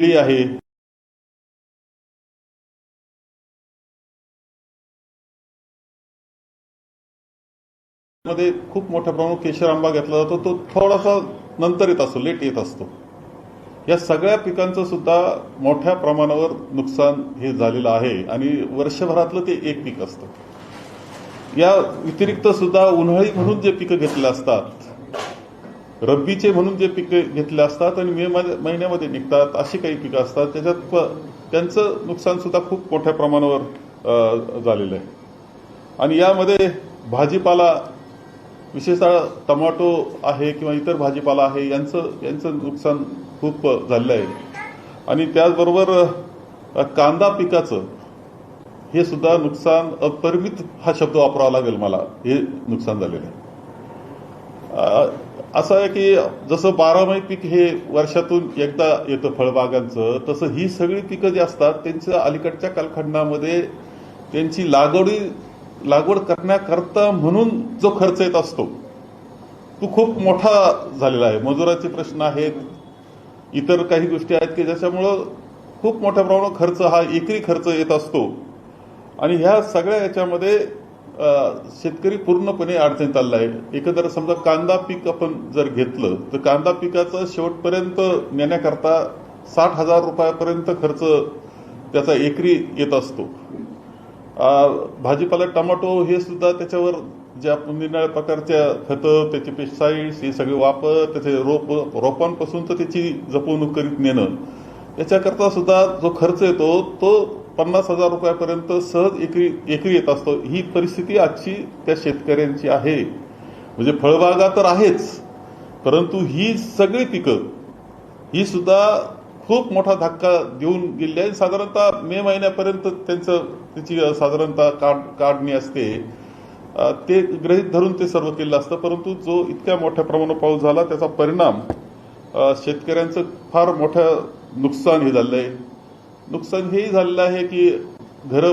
केली आहे. मध्ये खूप मोठ्या प्रमाणात केशर आंबा घेतला जातो. तो थोडासा नंतर येत असतो लेट येत असतो. या सगळ्या पिकांचं सुद्धा मोठ्या प्रमाणावर नुकसान हे झालेलं आहे आणि वर्षभरातलं ते एक पीक असतं. या व्यतिरिक्त सुद्धा उन्हाळी म्हणून जे पिकं घेतले असतात रब्बीचे म्हणून जे पिके घेतले असतात आणि मे महिन्यामध्ये निघतात अशी काही पिकं असतात त्याच्यात त्यांचं नुकसान सुद्धा खूप मोठ्या प्रमाणावर झालेलं आहे. आणि यामध्ये भाजीपाला विशेषतः टमाटो आहे किंवा इतर भाजीपाला आहे यांचं यांचं नुकसान खूप झालेलं आहे. आणि त्याचबरोबर कांदा पिकाचं हे सुद्धा नुकसान अपरिमित हा शब्द वापरावा लागेल मला हे नुकसान झालेलं आहे. असं आहे की जसं बारामाही पीक हे वर्षातून एकदा येतं फळबागांचं तसं ही सगळी पिकं जी असतात त्यांच्या अलीकडच्या कालखंडामध्ये त्यांची लागवडी लागवड करण्याकरता म्हणून जो खर्च येत असतो तो खूप मोठा झालेला आहे. मजुराचे प्रश्न आहेत इतर काही गोष्टी आहेत की ज्याच्यामुळं खूप मोठ्या प्रमाणात खर्च हा एकरी खर्च येत असतो. आणि ह्या सगळ्या याच्यामध्ये शेतकरी पूर्णपणे अडचणीत आलेला आहे. एकंदर समजा कांदा पीक आपण जर घेतलं तर कांदा पिकाचं शेवटपर्यंत नेण्याकरता साठ हजार रुपयापर्यंत खर्च त्याचा एकरी येत असतो. भाजीपाला टमाटो हे सुद्धा त्याच्यावर ज्या निरनिळ्या प्रकारच्या खतं त्याचे पेस्टिसाइड्स हे सगळे वापर त्याचे रोप रोपांपासून तर त्याची जपवणूक करीत नेणं याच्याकरता सुद्धा जो खर्च येतो तो पन्नास हजार रुपयापर्यंत सहज एकरी एकरी येत असतो. ही परिस्थिती आजची त्या शेतकऱ्यांची आहे. म्हणजे फळबागा तर आहेच परंतु ही सगळी पिकं ही सुद्धा खूप मोठा धक्का देऊन गेली आहे. साधारणतः मे महिन्यापर्यंत त्यांचं त्याची साधारणतः काढ काढणी असते. ते गृहित धरून ते सर्व केलं असतं परंतु जो इतक्या मोठ्या प्रमाणात पाऊस झाला त्याचा परिणाम शेतकऱ्यांचं फार मोठं नुकसान हे झालेलं आहे नुकसान हेही झालेलं आहे की घरं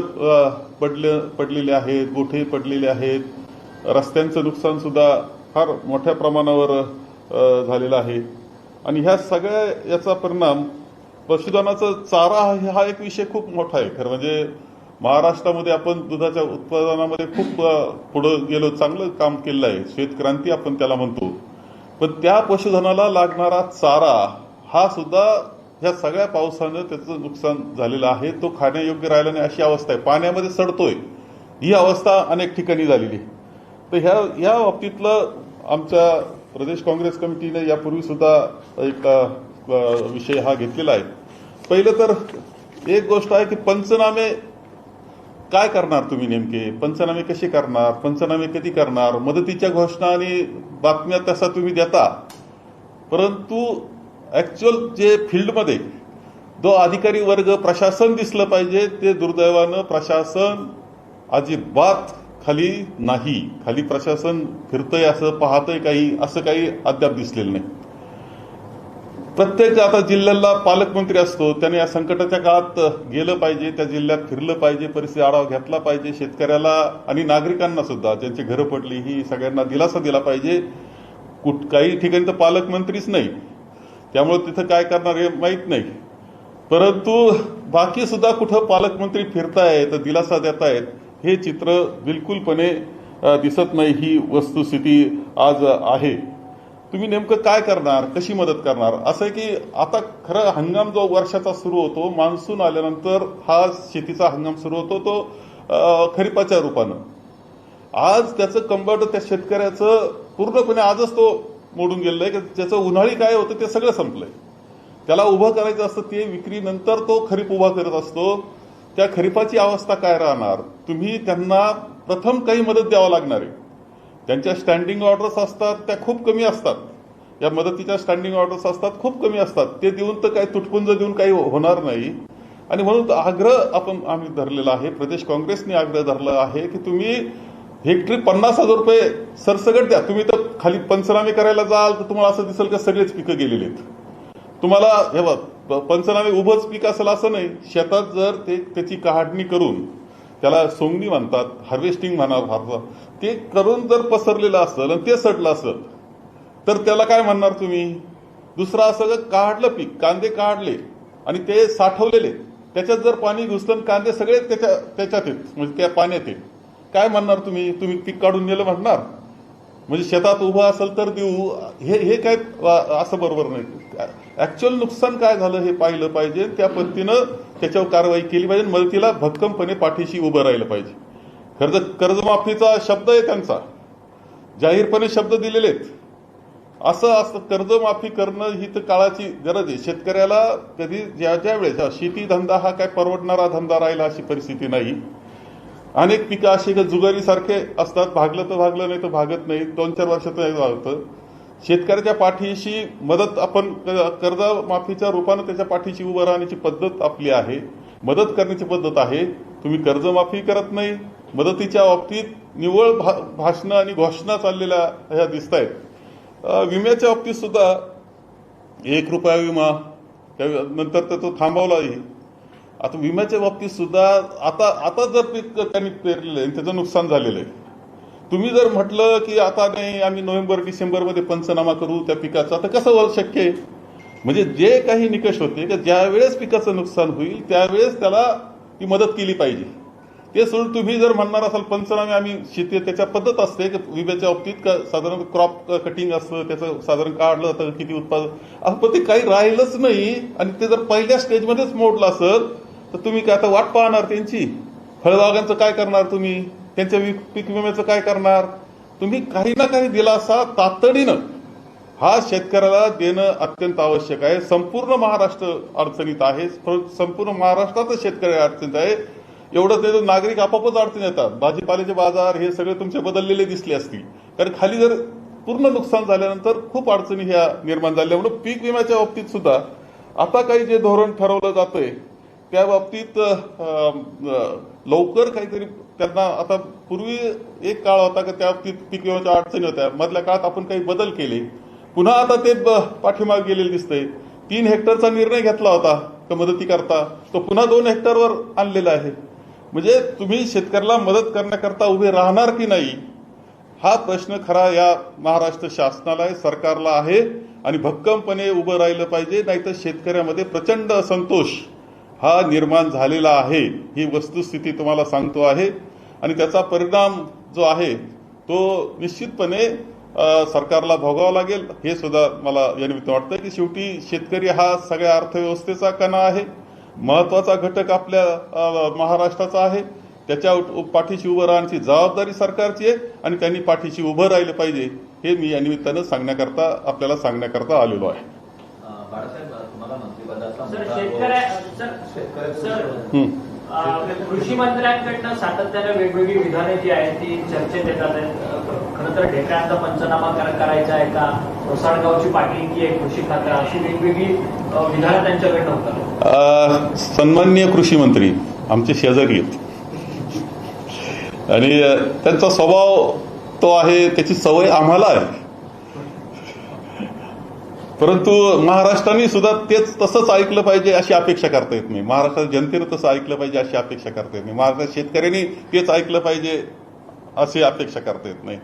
पडले पडलेले आहेत गोठे पडलेले आहेत. रस्त्यांचं नुकसान सुद्धा फार मोठ्या प्रमाणावर झालेलं आहे. आणि ह्या सगळ्या याचा परिणाम पशुधनाचा चारा हा- हा एक विषय खूप मोठा आहे. खरं म्हणजे महाराष्ट्रामध्ये आपण दुधाच्या उत्पादनामध्ये खूप पुढं गेलो चांगलं काम केलं आहे. श्वेतक्रांती आपण त्याला म्हणतो. पण त्या पशुधनाला लागणारा चारा हा सुद्धा ह्या सगळ्या पावसानं त्याचं नुकसान झालेलं आहे. तो खाण्यायोग्य राहिला नाही अशी अवस्था आहे. पाण्यामध्ये सडतोय. ही अवस्था अनेक ठिकाणी झालेली आहे. तर ह्या या बाबतीतलं आमच्या प्रदेश काँग्रेस कमिटीने यापूर्वी सुद्धा एक विषय हा घेतलेला आहे. पहिलं तर एक गोष्ट आहे की पंचनामे काय करणार तुम्ही नेमके? पंचनामे कसे करणार? पंचनामे कधी करणार? मदतीच्या घोषणा आणि बातम्या तसा तुम्ही देता. परंतु ऍक्च्युअल जे फील्डमध्ये जो अधिकारी वर्ग प्रशासन दिसलं पाहिजे ते दुर्दैवानं प्रशासन अजिबात खाली नाही. खाली प्रशासन फिरतंय असं पाहतंय काही असं काही अद्याप दिसलेलं नाही. प्रत्येक आता जिल्ह्याला पालकमंत्री असतो त्याने या संकटाच्या काळात गेलं पाहिजे त्या जिल्ह्यात फिरलं पाहिजे परिस्थिती आढावा घेतला पाहिजे शेतकऱ्याला आणि नागरिकांना सुद्धा ज्यांची घरं पडली ही सगळ्यांना दिलासा दिला पाहिजे. कुठ काही ठिकाणी तर पालकमंत्रीच नाही. त्यामुळे तिथं काय करणार हे माहीत नाही. परंतु बाकी सुद्धा कुठं पालकमंत्री फिरतायत दिलासा देतायत हे चित्र बिलकुलपणे दिसत नाही ही वस्तुस्थिती आज आहे. तुम्ही नेमकं काय करणार कशी मदत करणार? असं आहे की आता खरं हंगाम जो वर्षाचा सुरू होतो मान्सून आल्यानंतर हा शेतीचा हंगाम सुरू होतो तो खरीपाच्या रूपानं. आज त्याचं कंबर्ट त्या शेतकऱ्याचं पूर्णपणे आजच तो मोडून गेलेलं आहे की उन्हाळी काय होतं ते सगळं संपलंय. त्याला उभं करायचं असतं ते विक्रीनंतर तो खरीप उभा करत असतो. त्या खरीपाची अवस्था काय राहणार? तुम्ही त्यांना प्रथम काही मदत द्यावं लागणार आहे. त्यांच्या स्टँडिंग ऑर्डर्स असतात त्या खूप कमी असतात. या मदतीच्या स्टँडिंग ऑर्डर्स असतात खूप कमी असतात. ते देऊन तर काही तुटपुंज देऊन काही होणार नाही. आणि म्हणून आग्रह आपण आम्ही धरलेला आहे प्रदेश काँग्रेसने आग्रह धरला आहे की तुम्ही हेक्टरी पन्नास हजार रुपये सरसगट द्या. तुम्ही तर खाली पंचनामे करायला जाल तर तुम्हाला असं दिसेल का सगळेच पिकं गेलेली आहेत. तुम्हाला हे बघ पंचनामे उभंच पीक असेल असं नाही. शेतात जर ते त्याची काढणी करून त्याला सोंगणी म्हणतात हार्वेस्टिंग म्हणा भारतात ते करून जर पसरलेलं असेल आणि ते सडलं असेल तर त्याला काय म्हणणार तुम्ही? दुसरं असं काढलं पीक कांदे काढले आणि ते साठवलेले त्याच्यात जर पाणी घुसलं आणि कांदे सगळे त्याच्या त्याच्यात आहेत म्हणजे त्या पाण्यात आहेत. काय म्हणणार तुम्ही? तुम्ही पीक काढून नेलं म्हणणार. म्हणजे शेतात उभं असेल तर देऊ. हे हे काय असं बरोबर नाही. ऍक्च्युअल नुकसान काय झालं हे पाहिलं पाहिजे. त्या पद्धतीनं त्याच्यावर कारवाई केली पाहिजे. मदतीला भक्कमपणे पाठीशी उभं राहिलं पाहिजे. कर्ज कर्जमाफीचा शब्द आहे त्यांचा. जाहीरपणे शब्द दिलेले आहेत. असं असं कर्जमाफी करणं ही तर काळाची गरज आहे. शेतकऱ्याला कधी ज्या ज्या वेळेस शेती धंदा हा काय परवडणारा धंदा राहिला अशी परिस्थिती नाही. अनेक पिकं अशी का जुगारीसारखे असतात. भागलं तर भागलं नाही तर भागत नाही. दोन चार वर्षात नाही भागतं शेतकऱ्याच्या पाठीशी मदत आपण क- कर्जमाफीच्या रूपानं त्याच्या पाठीशी उभं राहण्याची पद्धत आपली आहे. मदत करण्याची पद्धत आहे. तुम्ही कर्जमाफी करत नाही. मदतीच्या बाबतीत निव्वळ भा भाषणं आणि घोषणा चाललेल्या ह्या दिसत आहेत विम्याच्या बाबतीत सुद्धा एक रुपया विमा त्या नंतर त्याचं तो थांबवलाही. आता विम्याच्या बाबतीत सुद्धा आता आता जर पीक त्यांनी पेरलेलं आहे त्याचं नुकसान झालेलं आहे. तुम्ही जर म्हटलं की आता नाही आम्ही नोव्हेंबर डिसेंबरमध्ये पंचनामा करू त्या पिकाचा तर कसं होऊ शक्य आहे? म्हणजे जे काही निकष होते की ज्यावेळेस पिकाचं नुकसान होईल त्यावेळेस त्याला ती मदत केली पाहिजे. ते सोडून तुम्ही जर म्हणणार असाल पंचनामे आम्ही शेती त्याच्या पद्धत असते की विम्याच्या बाबतीत का साधारण क्रॉप कटिंग असतं त्याचं साधारण काढलं जातं किती उत्पादन असं पण ते काही राहिलंच नाही. आणि ते जर पहिल्या स्टेजमध्येच मोडलं असेल तर तुम्ही काय आता वाट पाहणार त्यांची? फळबागांचं काय करणार तुम्ही? त्यांच्या पीक विम्याचं काय करणार? तुम्ही काही ना काही दिलासा तातडीनं हा शेतकऱ्याला देणं अत्यंत आवश्यक आहे. संपूर्ण महाराष्ट्र अडचणीत आहे. संपूर्ण महाराष्ट्रातच शेतकरी अडचणीत आहे. एवढंच नाही तर नागरिक आपापच अडचण येतात. भाजीपाल्याचे बाजार हे सगळे तुमचे बदललेले दिसले असतील. कारण खाली जर पूर्ण नुकसान झाल्यानंतर खूप अडचणी ह्या निर्माण झाल्या. म्हणून पीक विम्याच्या बाबतीत सुद्धा आता काही जे धोरण ठरवलं जातंय त्या बाबतीत लवकर काहीतरी त्यांना आता पूर्वी एक काळ होता की त्या बाबतीत पीक विम्याच्या अडचणी होत्या. मधल्या काळात आपण काही बदल केले. पुन्हा आता ते ब- गेलेले दिसतंय. तीन हेक्टरचा निर्णय घेतला होता तर मदती करता तो पुन्हा दोन हेक्टरवर आणलेला आहे. म्हणजे तुम्ही शेतकऱ्याला मदत करण्याकरता उभे राहणार की नाही? हा प्रश्न खरा या महाराष्ट्र शासनाला आहे सरकारला आहे आणि भक्कमपणे उभं राहिलं पाहिजे नाहीतर शेतकऱ्यामध्ये प्रचंड असंतोष. हा निर्माण झालेला आहे ही वस्तुस्थिती तुम्हाला सांगतो आहे. आणि त्याचा परिणाम जो आहे तो निश्चितपणे सरकारला भोगावा लागेल. हे सुद्धा मला या निमित्त वाटतं की शेवटी शेतकरी हा सगळ्या अर्थव्यवस्थेचा कणा आहे. महत्त्वाचा घटक आपल्या महाराष्ट्राचा आहे. त्याच्या पाठीशी उभं राहण्याची जबाबदारी सरकारची आहे आणि त्यांनी पाठीशी उभं राहिलं पाहिजे हे मी या निमित्तानं सांगण्याकरता आपल्याला सांगण्याकरता आलेलो आहे. कृषी मंत्र्यांकडनं सातत्याने वेगवेगळी विधाने जी आहेत ती चर्चेत येतात खरं तर ढेकळांचा पंचनामा कर- करायचा आहे का? ओसाडगावची पाटलिंकी आहे कृषी खातं? अशी वेगवेगळी विधानं त्यांच्याकडनं होतात. अ, सन्माननीय कृषी मंत्री आमचे शेजारी आहेत. आणि त्यांचा स्वभाव तो आहे त्याची सवय आम्हाला आहे. परंतु महाराष्ट्राने सुद्धा तेच तसंच ऐकलं पाहिजे अशी अपेक्षा करता येत नाही. महाराष्ट्रात जनतेनं तसं ऐकलं पाहिजे अशी अपेक्षा करता येत नाही. महाराष्ट्रात शेतकऱ्यांनी तेच ऐकलं पाहिजे अशी अपेक्षा करता येत नाही.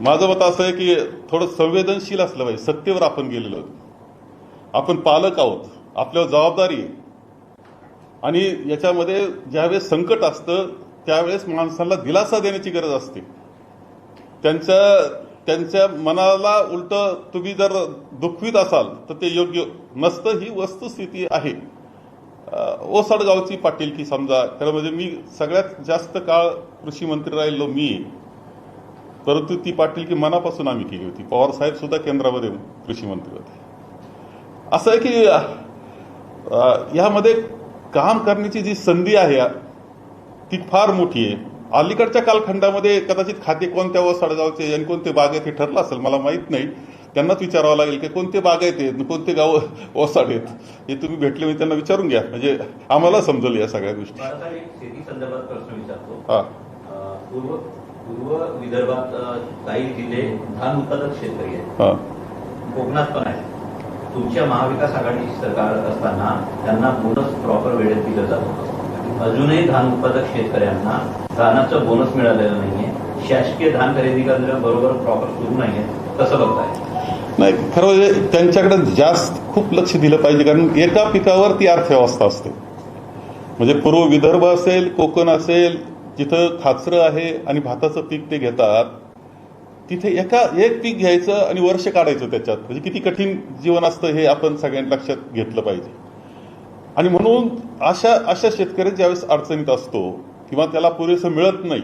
माझं मत असं आहे की थोडं संवेदनशील असलं पाहिजे. सत्तेवर आपण गेलेलो आपण पालक आहोत. आपल्यावर जबाबदारी आणि याच्यामध्ये ज्यावेळेस संकट असतं त्यावेळेस माणसाला दिलासा देण्याची गरज असते. त्यांच्या त्यांच्या मनाला उलट तुम्ही जर दुखवीत असाल तर ते योग्य नसतं. ही वस्तुस्थिती आहे. ओसडगावची पाटील की समजा खरं म्हणजे मी सगळ्यात जास्त काळ कृषी मंत्री राहिलो मी. परंतु ती पाटील की मनापासून आम्ही केली होती. पवार साहेब सुद्धा केंद्रामध्ये कृषी मंत्री होते. असं आहे की ह्यामध्ये यामध्ये काम करण्याची जी संधी आहे ती फार मोठी आहे. अलीकडच्या कालखंडामध्ये कदाचित खाते कोणत्या वसाडगावचे आणि कोणते बागेत हे ठरलं असेल मला माहीत नाही. त्यांनाच विचारावं लागेल की कोणते बागायत आहेत कोणते गाव ओसाड आहेत हे तुम्ही भेटले मी त्यांना विचारून घ्या. म्हणजे आम्हाला समजलं या सगळ्या गोष्टी. बाळासाहेब एक शेती संदर्भात प्रश्न विचारतो. हा. पूर्व पूर्व विदर्भात काही जिल्हे धान उत्पादक शेतकरी आहेत. हा. कोकणात पण आहे तुमच्या महाविकास आघाडीची सरकार असताना त्यांना बोनस प्रॉपर वेळेत दिलं जातं अजूनही धान उत्पादक शेतकऱ्यांना धानाचं बोनस मिळालेलं नाहीये. शासकीय धान खरेदी केंद्र बरोबर प्रॉपर सुरू नाहीये. कसं बघताय? नाही खरं म्हणजे त्यांच्याकडे जास्त खूप लक्ष दिलं पाहिजे कारण एका पिकावर ती अर्थव्यवस्था असते. म्हणजे पूर्व विदर्भ असेल कोकण असेल जिथं खाचरं आहे आणि भाताचं पीक ते घेतात तिथे एका एक पीक घ्यायचं आणि वर्ष काढायचं त्याच्यात. म्हणजे किती कठीण जीवन असतं हे आपण सगळ्यांनी लक्षात घेतलं पाहिजे. आणि म्हणून अशा अशा शेतकरी ज्यावेळेस अडचणीत असतो किंवा त्याला पुरेसं मिळत नाही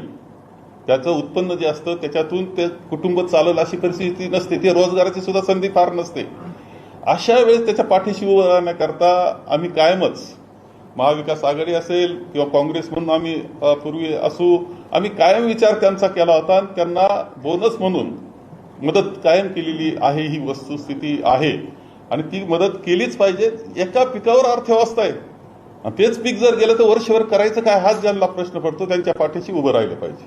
त्याचं उत्पन्न जे असतं त्याच्यातून ते कुटुंब चालल अशी परिस्थिती नसते ती रोजगाराची सुद्धा संधी फार नसते. अशा वेळेस त्याच्या पाठीशी उभं राहण्याकरता आम्ही कायमच महाविकास आघाडी असेल किंवा काँग्रेस म्हणून आम्ही पूर्वी असू आम्ही कायम विचार त्यांचा केला होता आणि त्यांना बोनस म्हणून मदत कायम केलेली आहे ही वस्तुस्थिती आहे. आणि ती मदत केलीच पाहिजे. एका पिकावर अर्थव्यवस्था आहे. आणि तेच पीक जर गेलं तर वर्षभर करायचं काय हाच ज्यांना प्रश्न पडतो त्यांच्या पाठीशी उभं राहिलं पाहिजे.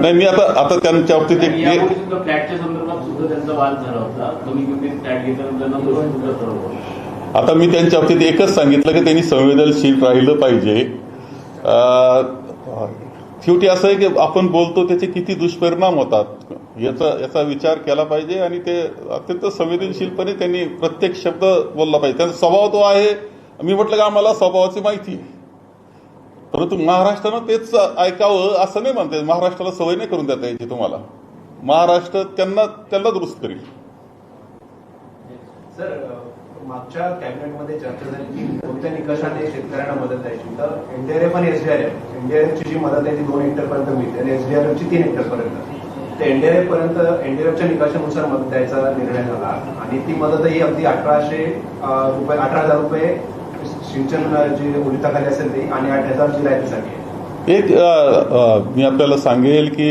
नाही मी आता आता त्यांच्या बाबतीत एक फ्लॅटच्या संदर्भात सुद्धा त्यांचा वाद झाला होता. कमी किमतीत फ्लॅट घेताना आता मी त्यांच्या बाबतीत एकच सांगितलं की त्यांनी संवेदनशील राहिलं पाहिजे. शेवटी असं आहे की आपण बोलतो त्याचे किती दुष्परिणाम होतात? याचा याचा विचार केला पाहिजे आणि ते अत्यंत संवेदनशीलपणे त्यांनी प्रत्येक शब्द बोलला पाहिजे. त्यांचा स्वभाव तो आहे. मी म्हटलं का आम्हाला स्वभावाची माहिती आहे. परंतु महाराष्ट्रानं तेच ऐकावं असं नाही म्हणते महाराष्ट्राला सवय नाही करून देता यायची तुम्हाला. महाराष्ट्र त्यांना त्यांना दुरुस्त करील. सर मागच्या कॅबिनेटमध्ये चर्चा झाली की कोणत्या निकषाने शेतकऱ्यांना मदत द्यायची. तर एनडीआरएफ आणि एसडीआरएफ एनडीआरएफची जी मदत आहे ती दोन हेक्टरपर्यंत मिळते आणि एसडीआरएफची तीन हेक्टरपर्यंत तर एनडीआरएफ पर्यंत एनडीआरएफच्या निकषानुसार मदत द्यायचा निर्णय झाला. आणि ती मदतही अगदी अठराशे रुपये अठरा हजार रुपये सिंचन जी उलिताखाली असेल ती आणि आठ हजार जी आहे. एक मी आपल्याला सांगेल की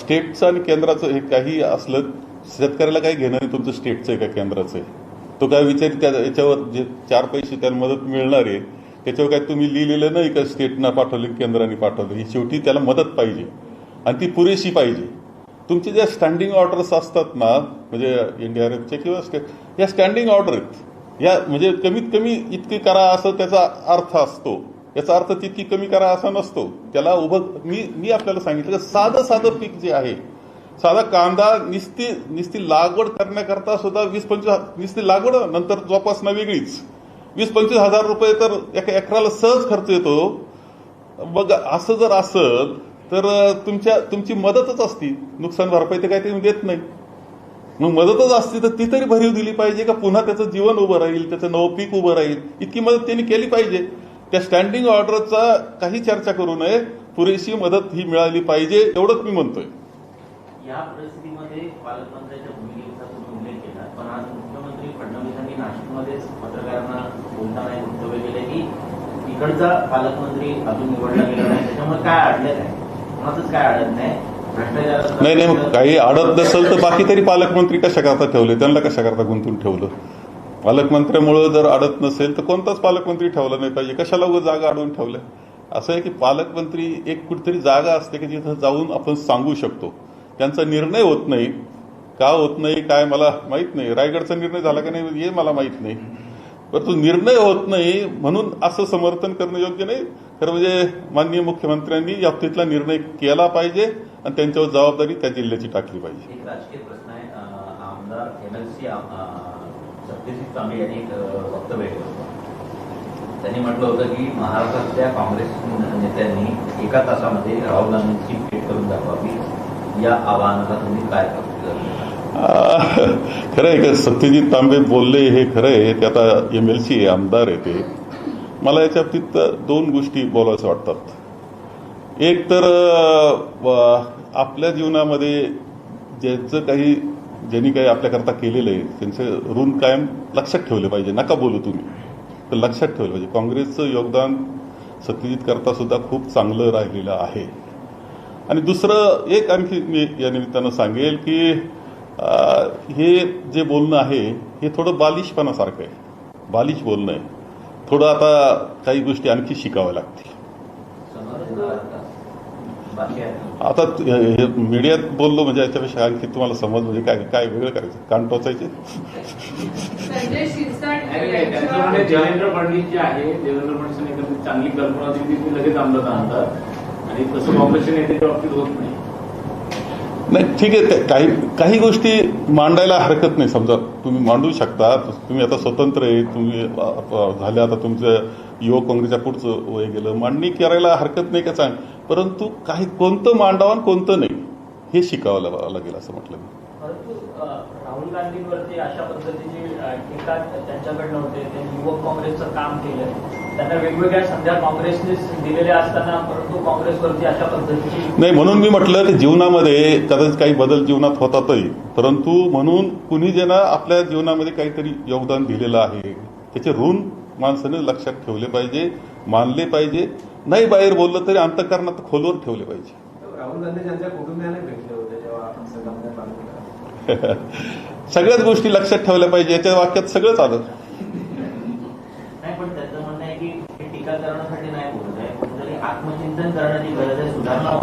स्टेटचं आणि केंद्राचं हे काही असलं शेतकऱ्याला काही घेणं नाही तुमचं स्टेटचं आहे का केंद्राचं आहे. तो काय विचार त्या याच्यावर जे चार पैसे त्याला मदत मिळणार आहे त्याच्यावर काय तुम्ही लिहिलेलं नाही का स्टेटनं पाठवलं केंद्राने पाठवलं? ही शेवटी त्याला मदत पाहिजे. आणि ती पुरेशी पाहिजे. तुमचे ज्या स्टँडिंग ऑर्डर्स असतात ना म्हणजे एनडीआरएफच्या किंवा स्टेट या स्टँडिंग ऑर्डर आहेत. या म्हणजे कमीत कमी इतकी करा असं त्याचा अर्थ असतो. याचा अर्थ तितकी कमी करा असा नसतो. त्याला उभं मी मी आपल्याला सांगितलं साधं साधं पीक जे आहे साधा कांदा निस्ती निस्ती लागवड करण्याकरता सुद्धा वीस पंचवीस निस्ती लागवड नंतर जोपासना वेगळीच. वीस पंचवीस हजार रुपये तर एका एकराला सहज खर्च येतो. मग असं जर असल तर तुमच्या तुमची मदतच असती. नुकसान भरपाई तर काही ते देत नाही. मग मदतच असती तर ती तरी भरीव दिली पाहिजे का पुन्हा त्याचं जीवन उभं राहील त्याचं नवं पीक उभं राहील? इतकी मदत त्यांनी केली पाहिजे. त्या स्टँडिंग ऑर्डरचा काही चर्चा करू नये. पुरेशी मदत ही मिळाली पाहिजे एवढंच मी म्हणतोय. या परिस्थितीमध्ये पालकमंत्र्यांच्या भूमिकेचा तुम्ही उल्लेख केला. पण आज मुख्यमंत्री फडणवीसांनी नाशिकमध्येच पत्रकारांना बोलताना एक वक्तव्य केलं की इकडचा पालकमंत्री अजून निवडला गेला नाही त्याच्यामुळे काय अडलं नाही कोणाचंच काय अडत नाही. नाही नाही मग काही अडत नसेल तर बाकी तरी पालकमंत्री कशा करता ठेवले? त्यांना कशा करता गुंतून ठेवलं? पालकमंत्र्यामुळं जर अडत नसेल तर कोणताच पालकमंत्री ठेवला नाही पाहिजे. कशाला उगाच जागा अडवून ठेवल्या? असं आहे की पालकमंत्री एक कुठेतरी जागा असते की जिथं जाऊन आपण सांगू शकतो. त्यांचा निर्णय होत नाही. का होत नाही काय मला माहीत नाही. रायगडचा निर्णय झाला का नाही हे मला माहीत नाही. परंतु निर्णय होत नाही म्हणून असं समर्थन करणं योग्य नाही. खरं म्हणजे माननीय मुख्यमंत्र्यांनी या निर्णय केला पाहिजे आणि त्यांच्यावर जबाबदारी त्या जिल्ह्याची टाकली पाहिजे. एक राजकीय प्रश्न आहे. आमदार सत्यजित तांबे यांनी एक वक्तव्य त्यांनी म्हटलं होतं की महाराष्ट्रातल्या काँग्रेस नेत्यांनी एका तासामध्ये राहुल गांधींची भेट करून दाखवावी. या आवाहनाला तुम्ही काय खरं आहे का सत्यजित तांबे बोलले हे खरं आहे ते आता एम एल सी आमदार आहे ते. मला याच्या बाबतीत दोन गोष्टी बोलायचं वाटतात. एक तर आपल्या जीवनामध्ये ज्यांचं काही ज्यांनी काही आपल्याकरता केलेलं आहे त्यांचं ऋण कायम लक्षात ठेवलं पाहिजे नका बोलू तुम्ही. तर लक्षात ठेवलं पाहिजे. काँग्रेसचं योगदान सत्यजित करता सुद्धा खूप चांगलं राहिलेलं आहे. आणि दुसरं एक आणखी मी या निमित्तानं सांगेल की हे जे बोलणं आहे हे थोडं बालिशपणासारखं आहे. बालिश बोलणं आहे. थोडं आता काही गोष्टी आणखी शिकाव्या लागतील. आता हे- मीडियात बोललो म्हणजे याच्यापेक्षा आणखी तुम्हाला समज म्हणजे काय काय वेगळं करायचं? कान टोचायचे? देवेंद्र फडणवीस जे आहे. देवेंद्र फडणवीस चांगली कल्पना लगेच अंमलात आणतात. आणि तसं बाबतीत होत नाही. नाही ठीक आहे काही काही गोष्टी मांडायला हरकत नाही. समजा तुम्ही मांडू शकता तुम्ही आता स्वतंत्र आहे तुम्ही झाले आता तुमचं युवक काँग्रेसच्या पुढचं वय गेलं मांडणी करायला हरकत नाही का सांग परंतु काही कोणतं मांडावं आणि कोणतं नाही हे शिकावं लागेल असं म्हटलं मी. परंतु राहुल गांधींवरती अशा पद्धतीची टीका त्यांच्याकडनं होते त्यांनी युवक काँग्रेसचं काम केलंय. त्यांना वेगवेगळ्या संध्या काँग्रेसने दिलेल्या असताना परंतु काँग्रेसवरती अशा पद्धतीची नाही म्हणून मी म्हटलं की जीवनामध्ये कदाचित काही बदल जीवनात होतातही परंतु म्हणून कुणी ज्यांना आपल्या जीवनामध्ये काहीतरी योगदान दिलेलं आहे त्याचे ऋण माणसाने लक्षात ठेवले पाहिजे मानले पाहिजे. नाही बाहेर बोललं तरी अंतकरणात खोलवर ठेवले पाहिजे. राहुल गांधी कुटुंबियाने भेटले होते जेव्हा तालुक्यात सगळ्याच गोष्टी लक्षात ठेवल्या पाहिजे याच्या वाक्यात सगळंच आलं.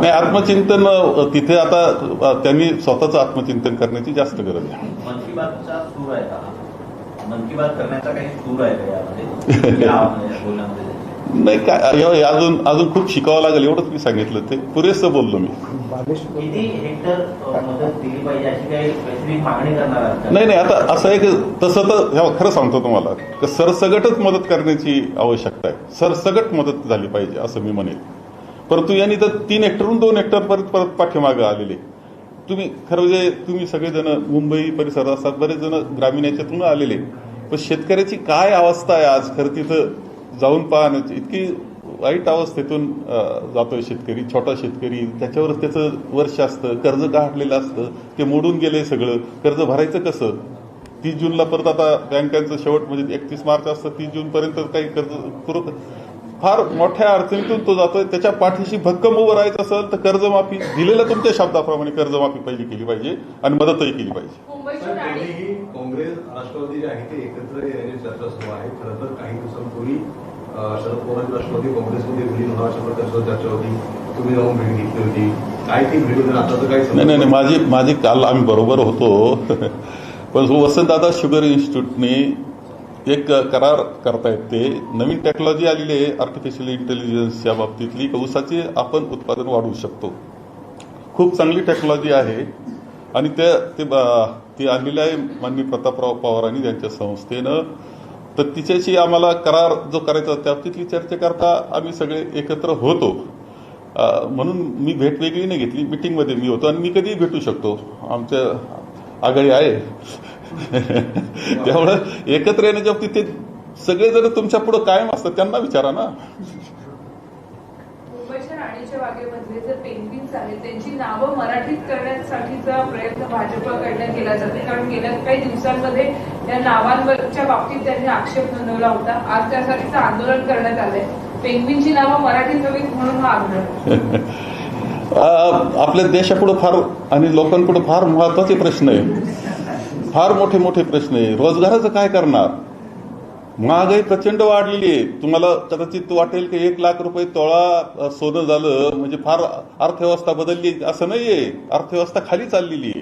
नाही आत्मचिंतन तिथे आता त्यांनी स्वतःचं आत्मचिंतन करण्याची जास्त गरज आहे. नाही काय हे अजून अजून खूप शिकावं लागेल एवढंच मी सांगितलं ते. पुरेसं बोललो मी? नाही नाही आता असं आहे की तसं तर खरं सांगतो तुम्हाला की सरसगटच मदत करण्याची आवश्यकता आहे. सरसगट मदत झाली पाहिजे असं मी म्हणेन परंतु यांनी तर तीन हेक्टरहून दोन हेक्टर परत परत पाठीमागं आलेले. तुम्ही खरं म्हणजे तुम्ही सगळेजण मुंबई परिसरात असतात बरेच जण ग्रामीण याच्यातून आलेले. पण शेतकऱ्याची काय अवस्था आहे आज? खरं तिथं जाऊन पाहण्याची इतकी वाईट अवस्थेतून जातोय शेतकरी छोटा शेतकरी त्याच्यावर त्याचं वर्ष असतं कर्ज काढलेलं असतं ते मोडून गेले सगळं. कर्ज भरायचं कसं? तीस जूनला परत आता बँकांचं शेवट म्हणजे एकतीस मार्च असतं तीस जून पर्यंत काही कर्ज पुरत फार मोठ्या अडचणीतून तो जातोय. त्याच्या पाठीशी भक्कम उभं राहायचं असेल तर कर्जमाफी दिलेल्या तुमच्या शब्दाप्रमाणे कर्जमाफी पहिली केली पाहिजे आणि मदतही केली पाहिजे. काँग्रेस राष्ट्रवादी जे आहे ते एकत्र येण्याची चर्चा सुरू आहे. खरं तर काही दिवसांपूर्वी शरद पवारांची राष्ट्रवादी काँग्रेसमध्ये विलीन होणार अशा प्रकारची चर्चा होती. तुम्ही जाऊन भेट घेतली होती. काय ती भेट होती? आता तर काही नाही नाही माझी माझी काल आम्ही बरोबर होतो. पण वसंतदादा शुगर इन्स्टिट्यूटने एक करार करतायत ते. नवीन टेक्नॉलॉजी आलेली आहे आर्टिफिशियल इंटेलिजन्सच्या बाबतीतली. की ऊसाचे आपण उत्पादन वाढवू शकतो. खूप चांगली टेक्नॉलॉजी आहे. आणि त्या ती आणलेली आहे माननीय प्रतापराव पवारांनी त्यांच्या संस्थेनं. तर तिच्याशी आम्हाला करार जो करायचा त्या तिथली चर्चा करता आम्ही सगळे एकत्र होतो. म्हणून मी भेट वेगळी नाही घेतली. मिटिंगमध्ये मी होतो आणि मी कधीही भेटू शकतो. आमच्या आघाडी आहे. त्यामुळं एकत्र येण्याच्या बाबतीत ते सगळेजण तुमच्यापुढे कायम असतात त्यांना विचारा ना. त्यांची नावं मराठीत करण्यासाठीचा प्रयत्न भाजपकडनं केला जाते. कारण गेल्या काही दिवसांमध्ये या नावांवरच्या बाबतीत त्यांनी आक्षेप नोंदवला होता. आज त्यासाठीच आंदोलन करण्यात आलंय. पेंग्विनची नावं मराठीत हवीत म्हणून हा आग्रह आपल्या देशापुढे फार आणि लोकांपुढे फार महत्त्वाचे प्रश्न आहे. फार मोठे मोठे प्रश्न आहे. रोजगाराचं काय करणार? महागाई प्रचंड वाढलेली आहे. तुम्हाला कदाचित वाटेल की एक लाख रुपये तोळा सोनं झालं म्हणजे फार अर्थव्यवस्था बदलली. असं नाहीये. अर्थव्यवस्था खाली चाललेली आहे.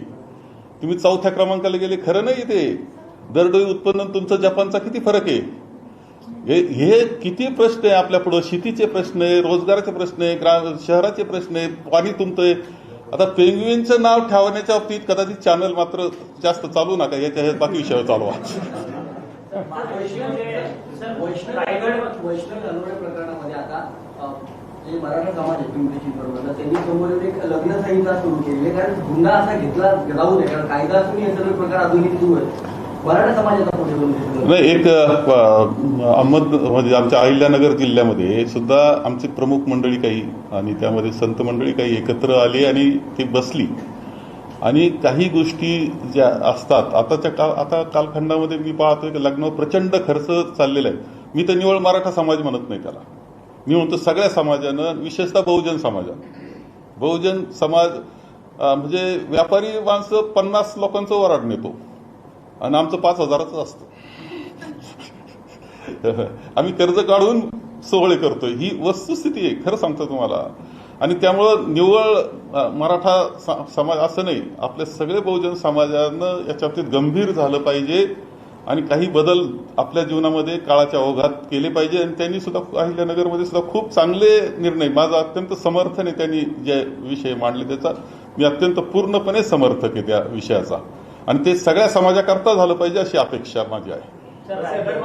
तुम्ही चौथ्या क्रमांकाला गेले खरं नाही ते. दरडोई उत्पन्न आणि तुमचं जपानचा किती फरक आहे? हे हे किती प्रश्न आहे आपल्या पुढं? शेतीचे प्रश्न आहे रोजगाराचे प्रश्न आहे ग्राम शहराचे प्रश्न आहे पाणी तुमतंय आता पेंग्विनचं नाव ठेवण्याच्या बाबतीत कदाचित चॅनल मात्र जास्त चालू नका याच्या ह्यात बाकी विषयावर चालू आहे मराठा समाज आहे पिंपरी चिंचवडमधला त्यांनी समोर एक लग्न संहिता सुरू केली. कारण गुन्हा असा घेतला जाऊ नये कारण कायदा असून हे सगळे प्रकार अजूनही सुरू आहेत. नाही एक अहमद म्हणजे आमच्या अहिल्यानगर जिल्ह्यामध्ये सुद्धा आमची प्रमुख मंडळी काही आणि त्यामध्ये संत मंडळी काही एकत्र आली आणि ती बसली. आणि काही गोष्टी ज्या असतात आताच्या काळ आता कालखंडामध्ये मी पाहतोय की लग्नावर प्रचंड खर्च चाललेला आहे. मी तर निवळ मराठा समाज म्हणत नाही त्याला. मी म्हणतो सगळ्या समाजानं विशेषतः बहुजन समाजानं. बहुजन समाज म्हणजे व्यापारी माणसं पन्नास लोकांचं वराड नेतो आणि आमचं पाच हजाराचं असतं. आम्ही कर्ज काढून सोहळे करतोय. ही वस्तुस्थिती आहे खरं सांगतो तुम्हाला. आणि त्यामुळं निव्वळ मराठा स- समाज असं नाही. आपले सगळे बहुजन समाजानं याच्या बाबतीत गंभीर झालं पाहिजे आणि काही बदल आपल्या जीवनामध्ये काळाच्या ओघात केले पाहिजे. आणि त्यांनी सुद्धा अहिल्यानगरमध्ये सुद्धा खूप चांगले निर्णय माझं अत्यंत समर्थन आहे त्यांनी जे विषय मांडले त्याचा. मी अत्यंत पूर्णपणे समर्थक आहे त्या विषयाचा. आणि ते सगळ्या समाजाकरता झालं पाहिजे अशी अपेक्षा माझी आहे.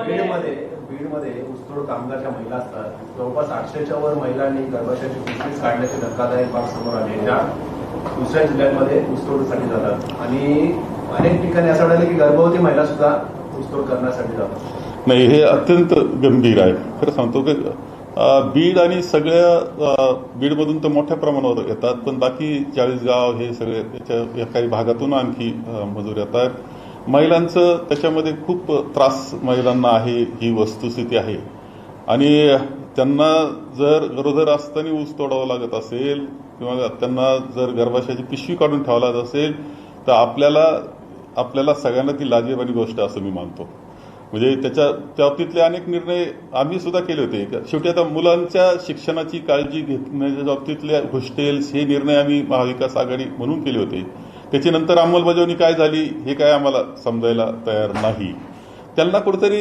बीडमध्ये बीडमध्ये ऊसतोड कामगारच्या महिला असतात. जवळपास आठशेच्या वर महिलांनी गर्भाशयाची पिशवीच काढण्याचे धक्कादायक बाब समोर आले ज्या दुसऱ्या जिल्ह्यांमध्ये ऊसतोडीसाठी जातात. आणि अनेक ठिकाणी असं आढळलं की गर्भवती महिला सुद्धा ऊसतोड करण्यासाठी जातात. नाही हे अत्यंत गंभीर आहे. खरं सांगतो की बीड आणि सगळ्या बीडमधून तर मोठ्या प्रमाणावर येतात पण बाकी चाळीसगाव हे सगळे त्याच्या या काही भागातून आणखी मजूर येतात महिलांचं त्याच्यामध्ये खूप त्रास महिलांना आहे ही वस्तुस्थिती आहे. आणि त्यांना जर गरोदर असताना ऊस तोडावं लागत असेल किंवा त्यांना जर गर्भाशयाची पिशवी काढून ठेवावं लागत असेल तर आपल्याला आपल्याला सगळ्यांना ती लाजीरवाणी गोष्ट असं मी मानतो. म्हणजे त्याच्या त्या बाबतीतले अनेक निर्णय आम्ही सुद्धा केले होते. शेवटी आता मुलांच्या शिक्षणाची काळजी घेण्याच्या बाबतीतले हॉस्टेल्स हे निर्णय आम्ही महाविकास आघाडी म्हणून केले होते. त्याची नंतर अंमलबजावणी काय झाली हे काय आम्हाला समजायला तयार नाही. त्यांना कुठेतरी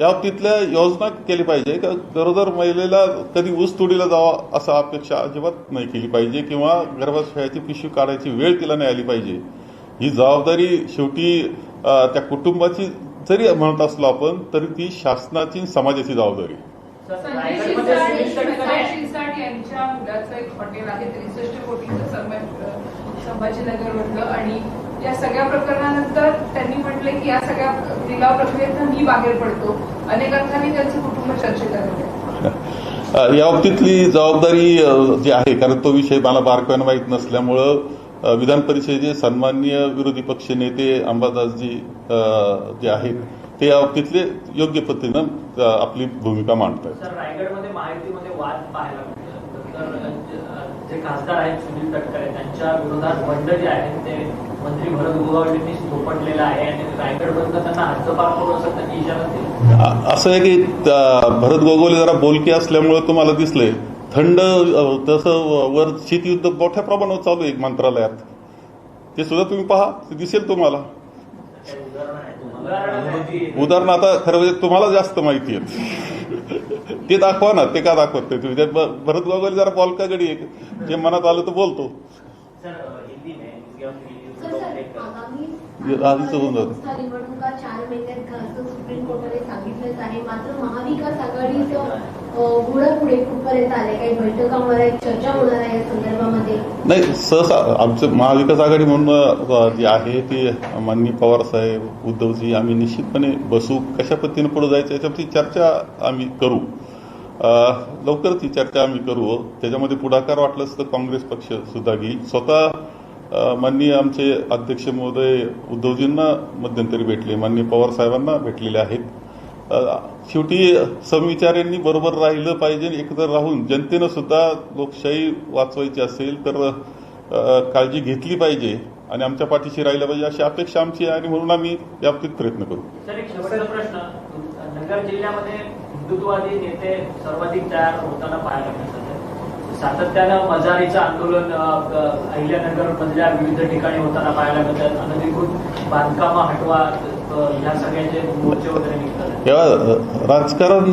या बाबतीतल्या योजना केली पाहिजे का गरोदर महिलेला कधी ऊस तोडीला जावा असं अपेक्षा अजिबात नाही केली पाहिजे किंवा गर्भाशयाची पिशवी काढायची वेळ तिला नाही आली पाहिजे. ही जबाबदारी शेवटी त्या कुटुंबाची जरी म्हणत असलो आपण तरी ती शासनाची समाजाची जबाबदारी. यांच्या मुलाचं एक हॉटेल आहे त्रिसष्ट कोटीचं संभाजीनगरमधलं आणि या सगळ्या प्रकरणानंतर त्यांनी म्हटले की या सगळ्या लिलाव प्रक्रियेतनं मी बाहेर पडतो. अनेक अर्थाने त्यांचं कुटुंब चर्चेत आलेलं या बाबतीतली जबाबदारी जी आहे कारण तो विषय मला बारकाईनं माहीत नसल्यामुळं विधान परिषदेचे सन्माननीय विरोधी पक्ष नेते अंबादासजी जे आहेत ते या बाबतीतले योग्य पद्धतीनं आपली भूमिका मांडतात सर रायगडमध्ये माहितीमध्ये वाद पाहायला जे- खासदार आहेत सुनील तटकरे त्यांच्या विरोधात बंड जे ते मंत्री भरत गोगावलेंनी थोपटलेलं आहे आणि रायगडमधनं त्यांना हद्दपार करू असं त्यांनी इशारा दिला. असं आहे की भरत गोगोले जरा बोलके असल्यामुळं तुम्हाला दिसले थंड तसं वर शीतयुद्ध मोठ्या प्रमाणावर चालू आहे मंत्रालयात. ते सुद्धा तुम्ही पहा ते दिसेल तुम्हाला. उदाहरण आता खरं म्हणजे तुम्हाला जास्त माहिती आहे. ते दाखवा ना ते का दाखवत नाही तुम्ही? भरत गोगोले जरा बोलका गडी आहे? जे मनात आलं तर बोलतो. आधीच होऊन जातं. पुढे कुठपर्यंत आले? काही बैठका होणार चर्चा होणार आहे या संदर्भामध्ये? नाही सहसा आमचं महाविकास आघाडी म्हणून जी आहे ती माननीय पवार साहेब उद्धवजी आम्ही निश्चितपणे बसू. कशा पद्धतीने पुढे जायचं याच्यावरती चर्चा आम्ही करू. लवकरच ही चर्चा आम्ही करू. त्याच्यामध्ये पुढाकार वाटलंच तर काँग्रेस पक्ष सुद्धा घेईल. स्वतः माननीय आमचे अध्यक्ष महोदय उद्धवजींना मध्यंतरी भेटले माननीय पवार साहेबांना भेटलेले आहेत. शेवटी समविचारांनी बरोबर राहिलं पाहिजे. एकत्र राहून जनतेनं सुद्धा लोकशाही वाचवायची असेल तर काळजी घेतली पाहिजे आणि आमच्या पाठीशी राहिलं पाहिजे अशी अपेक्षा आमची आहे आणि म्हणून आम्ही याबाबतीत प्रयत्न करू. सर एक प्रश्न. नगर जिल्ह्यामध्ये हिंदुत्ववादी नेते सर्वाधिक तयार होताना पाहायला मिळतात. सातत्यानं मजारीचं आंदोलन अहिल्यानगर मधल्या विविध ठिकाणी होताना पाहायला मिळतात. अनधिकृत बांधकामं हटवा तेव्हा राजकारण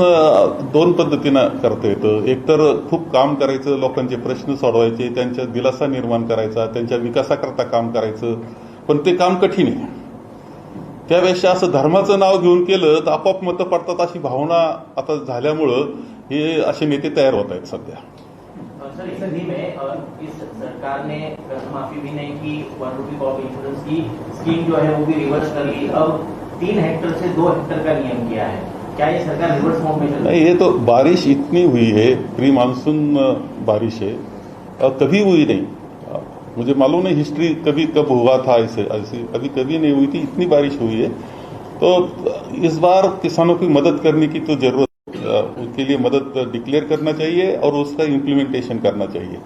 दोन पद्धतीनं करता येतं. एकतर खूप काम करायचं लोकांचे प्रश्न सोडवायचे त्यांच्या दिलासा निर्माण करायचा त्यांच्या विकासाकरता काम करायचं. पण ते काम कठीण आहे. त्यापेक्षा असं धर्माचं नाव घेऊन केलं तर आपोआप मतं पडतात अशी भावना आता झाल्यामुळं हे असे नेते तयार होत आहेत सध्या. सर, इस में इस सरकार ने कर्ज माफ़ी भी नहीं की, वन रुपी क्रॉप इंश्योरेंस की स्कीम जो है वो भी रिवर्स कर ली। अब तीन हेक्टर से दो हेक्टर का नियम किया है। क्या ये सरकार रिवर्स मोड में ये तो बारिश इतनी हुई है, प्री मानसून बारिश है और कभी हुई नहीं। मुझे मालूम नहीं हिस्ट्री कभी कब हुआ था ऐसे ऐसी अभी कभी नहीं हुई थी, इतनी बारिश हुई है। तो इस बार किसानों की मदद करने की तो ज़रूरत उनके लिए मदद डिक्लेयर करना चाहिए और उसका इम्प्लीमेंटेशन करना चाहिए।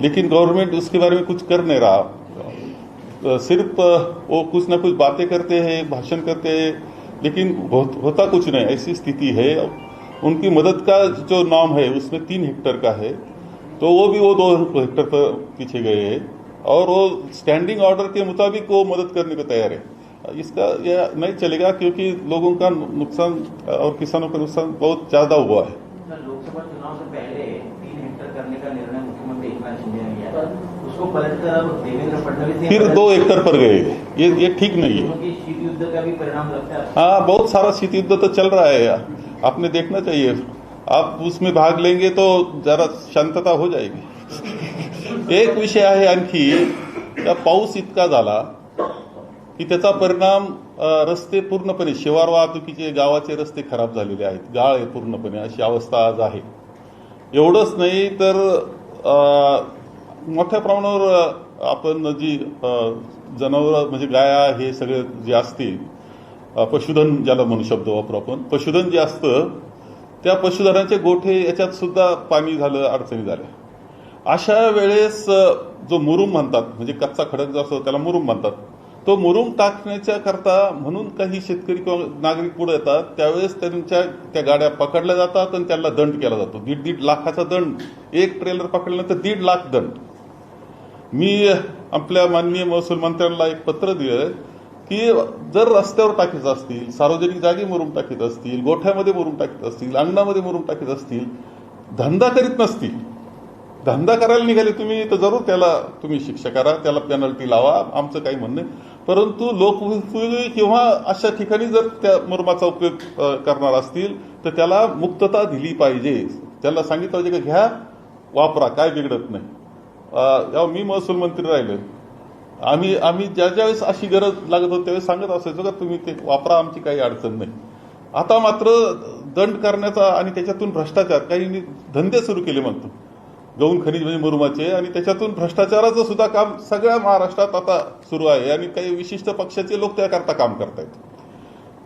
लेकिन गवर्नमेंट उसके बारे में कुछ कर नहीं रहा। सिर्फ़ वो कुछ ना कुछ बातें करते हैं, भाषण करते हैं, लेकिन होता कुछ नहीं। ऐसी स्थिति है। उनकी मदद का जो नाम है, उसमें तीन हेक्टर का है। तो वो भी वो दो हेक्टर पर पीछे गए हैं। और वो स्टैंडिंग ऑर्डर के मुताबिक वो मदद करने को तैयार है। इसका यह नहीं चलेगा क्योंकि लोगों का नुकसान और किसानों का नुकसान बहुत ज़्यादा हुआ है। लोकसभा चुनाव से पहले तीन करने का निर्णय मुख्यमंत्री एकनाथ शिंदे ने लिया उसको पलटकर अब देवेंद्र फडणवीस फिर दो हेक्टर पर गए। ये ये ठीक नहीं है। शीत युद्ध का भी परिणाम लगता है। हाँ बहुत सारा शीत युद्ध तो चल रहा है यार। आपने देखना चाहिए। आप उसमें भाग लेंगे तो जरा शांतता हो जाएगी। एक विषय आहे आणखी। पाऊस इतका झाला? की त्याचा परिणाम रस्ते पूर्णपणे शिवार वाहतुकीचे गावाचे रस्ते खराब झालेले आहेत. गाळ आहे पूर्णपणे अशी अवस्था आज आहे. एवढंच नाही तर मोठ्या प्रमाणावर आपण जी जनावर म्हणजे गाया हे सगळे जे असतील पशुधन ज्याला म्हणू शब्द वापरू आपण पशुधन जे असतं त्या पशुधनाचे गोठे याच्यात सुद्धा पाणी झालं अडचणी झाल्या. अशा वेळेस जो मुरुम म्हणतात म्हणजे कच्चा खडक जो असतो त्याला मुरुम म्हणतात. तो मुरुम टाकण्याच्या करता म्हणून काही शेतकरी किंवा नागरिक पुढे येतात त्यावेळेस त्यांच्या त्या गाड्या पकडल्या जातात आणि त्यांना दंड केला जातो. दीड दीड लाखाचा दंड. एक ट्रेलर पकडल्यानंतर दीड लाख दंड. मी आपल्या माननीय महसूल मंत्र्यांना एक पत्र दिलं की जर रस्त्यावर टाकीत असतील सार्वजनिक जागी मुरुम टाकीत असतील गोठ्यामध्ये मुरुम टाकीत असतील अंगणामध्ये मुरुम टाकीत असतील धंदा करीत नसतील धंदा करायला निघाले तुम्ही तर जरूर त्याला तुम्ही शिक्षा करा त्याला पेनल्टी लावा आमचं काही म्हणणं नाही. परंतु लोकउपयोगी किंवा अशा ठिकाणी जर त्या मुरमाचा उपयोग करणार असतील तर त्याला मुक्तता दिली पाहिजे. त्याला सांगितलं पाहिजे का घ्या वापरा काय बिघडत नाही. मी महसूल मंत्री राहिले आम्ही आम्ही ज्या ज्यावेळेस अशी गरज लागत होती त्यावेळेस सांगत असायचो का तुम्ही ते वापरा आमची काही अडचण नाही. आता मात्र दंड करण्याचा आणि त्याच्यातून भ्रष्टाचार काही धंदे सुरू केले म्हणतो. गौण खनिज म्हणजे मुरुमाचे आणि त्याच्यातून भ्रष्टाचाराचं सुद्धा काम सगळ्या महाराष्ट्रात आता सुरू आहे. आणि काही विशिष्ट पक्षाचे लोक त्याकरता काम करतायत.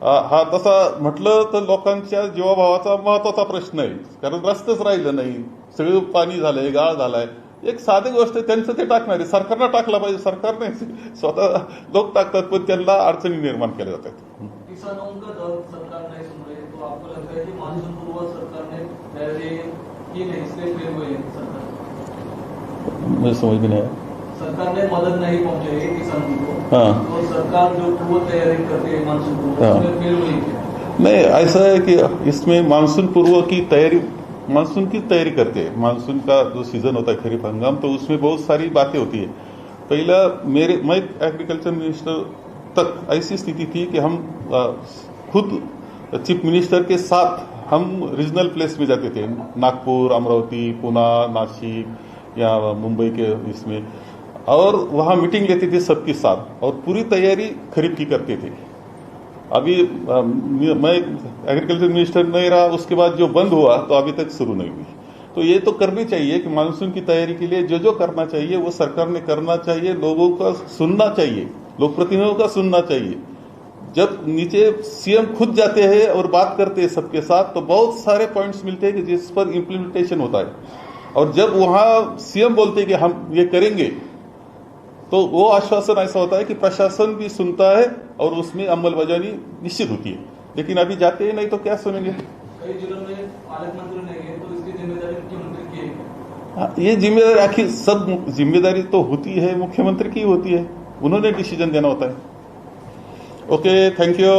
आहेत हा तसा म्हटलं तर लोकांच्या जीवाभावाचा महत्त्वाचा प्रश्न आहे. कारण रस्तच राहिलं नाही. सगळं पाणी झालंय गाळ झालाय. एक साधी गोष्ट आहे त्यांचं ते टाकणार आहे. सरकारनं टाकला पाहिजे. सरकारने स्वतः लोक टाकतात पण त्यांना अडचणी निर्माण केल्या जातात. मुझे समझ में नहीं आया। सरकार ने मदद नहीं पहुंचाई किसानों को। हाँ। तो सरकार जो पूर्व तैयारी करती है मानसून पूर्व हाँ। नहीं ऐसा है कि इसमें मानसून पूर्व की तैयारी मानसून की तैयारी करते हैं। मानसून का जो सीज़न होता है खरीफ हंगाम तो उसमें बहुत सारी बातें होती है। पहला मेरे मैं एग्रीकल्चर मिनिस्टर तक ऐसी स्थिति थी कि हम अ, खुद चीफ मिनिस्टर के साथ हम रीजनल प्लेस में जाते थे। नागपुर अमरावती पुणे नासिक या मुंबई के इसमें। और वहाँ मीटिंग लेते थे सबके साथ और पूरी तैयारी खरीफ की करते थे। अभी मैं एग्रीकल्चर मिनिस्टर नहीं रहा, उसके बाद जो बंद हुआ तो अभी तक शुरू नहीं हुई। तो ये तो करनी चाहिए कि मानसून की तैयारी के लिए जो जो करना चाहिए, वो सरकार ने करना चाहिए, लोगों का सुनना चाहिए लोक प्रतिनिधियों का सुनना चाहिए। जब नीचे सीएम खुद जाते हैं और बात करते हैं सबके साथ तो बहुत सारे पॉइंट्स मिलते हैं कि जिस पर इम्प्लीमेंटेशन होता है। और जब वहाँ सीएम बोलते हैं कि हम ये करेंगे तो वो आश्वासन ऐसा होता है कि प्रशासन भी सुनता है और उसमें अमलबजानी निश्चित होती है। लेकिन अभी जाते हैं नहीं तो क्या सुनेंगे? कई जिलों में पालक मंत्री नहीं है तो इसकी ज़िम्मेदारी मुख्यमंत्री की हाँ, ये ज़िम्मेदारी आखिर सब ज़िम्मेदारी तो होती है मुख्यमंत्री की होती है। उन्होंने डिसीज़न देना होता है। Okay thank you.